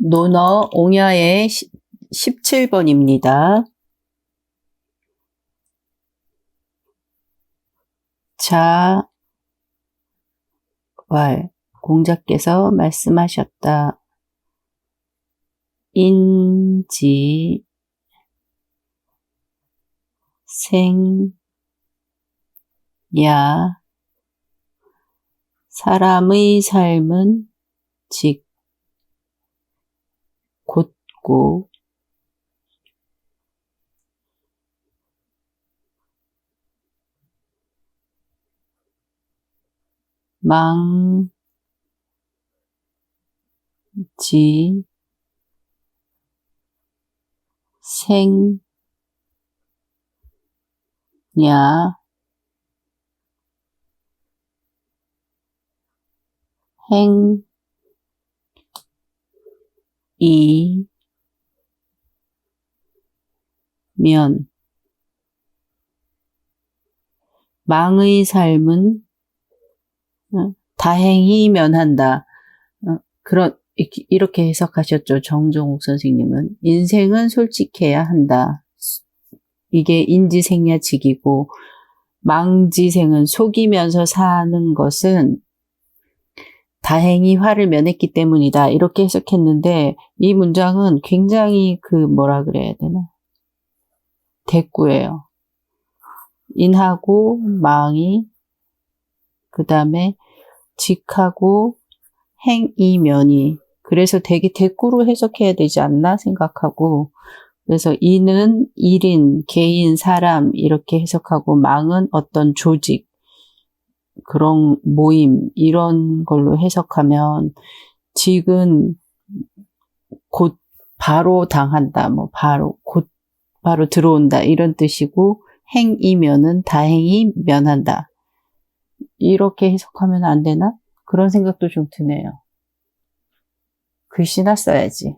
논어 옹야의 17번입니다. 자, 왈, 공자께서 말씀하셨다. 인지, 생, 야, 사람의 삶은 직, 곧고, 망, 지, 생, 야, 행, 이, 면. 망의 삶은 어, 다행히 면한다. 어, 그런 이렇게- 해석하셨죠. 정종욱 선생님은 인생은 솔직해야 한다. 이게 인지생야직이고 망지생은 속이면서 사는 것은 다행히 화를 면했기 때문이다. 이렇게 해석했는데 이 문장은 굉장히 그 뭐라 그래야 되나? 대꾸예요. 인하고 망이 그 다음에 직하고 행이면이 그래서 되게 대꾸로 해석해야 되지 않나 생각하고 그래서 이는 일인, 개인, 사람 이렇게 해석하고 망은 어떤 조직 그런 모임 이런 걸로 해석하면 직은 곧 바로 당한다 뭐 바로 곧 바로 들어온다 이런 뜻이고 행이면은 다행히 면한다. 이렇게 해석하면 안 되나? 그런 생각도 좀 드네요. 글씨나 써야지